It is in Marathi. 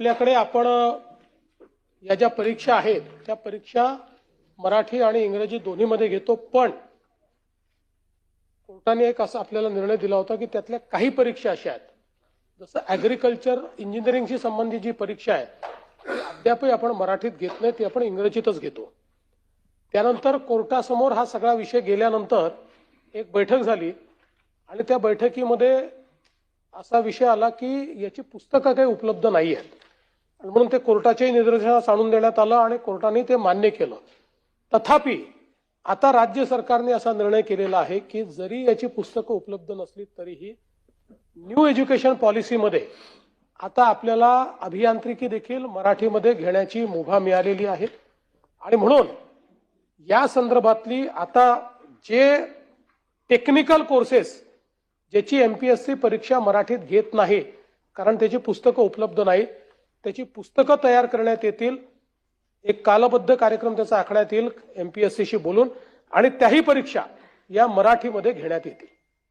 आपल्याकडे आपण या ज्या परीक्षा आहेत त्या परीक्षा मराठी आणि इंग्रजी दोन्हीमध्ये घेतो पण कोर्टाने एक असा आपल्याला निर्णय दिला होता की त्यातल्या काही परीक्षा अशा आहेत. जसं ॲग्रिकल्चर इंजिनिअरिंगशी संबंधित जी परीक्षा आहे ती अद्यापही आपण मराठीत घेत नाही ती आपण इंग्रजीतच घेतो. त्यानंतर कोर्टासमोर हा सगळा विषय गेल्यानंतर एक बैठक झाली आणि त्या बैठकीमध्ये असा विषय आला की याची पुस्तकं काही उपलब्ध नाही आहेत आणि म्हणून ते कोर्टाच्याही निदर्शनास आणून देण्यात आलं आणि कोर्टाने ते मान्य केलं. तथापि आता राज्य सरकारने असा निर्णय केलेला आहे की जरी याची पुस्तकं उपलब्ध नसली तरीही न्यू एज्युकेशन पॉलिसीमध्ये आता आपल्याला अभियांत्रिकी देखील मराठीमध्ये घेण्याची मुभा मिळालेली आहे. आणि म्हणून या संदर्भातली आता जे टेक्निकल कोर्सेस ज्याची एम पी एस सी परीक्षा मराठीत घेत नाही कारण त्याची पुस्तकं उपलब्ध नाहीत त्याची पुस्तकं तयार करण्यात येतील. एक कालबद्ध कार्यक्रम त्याचा आखण्यात येईल एम पी एस सीशी बोलून. आणि त्याही परीक्षा या मराठीमध्ये घेण्यात येतील.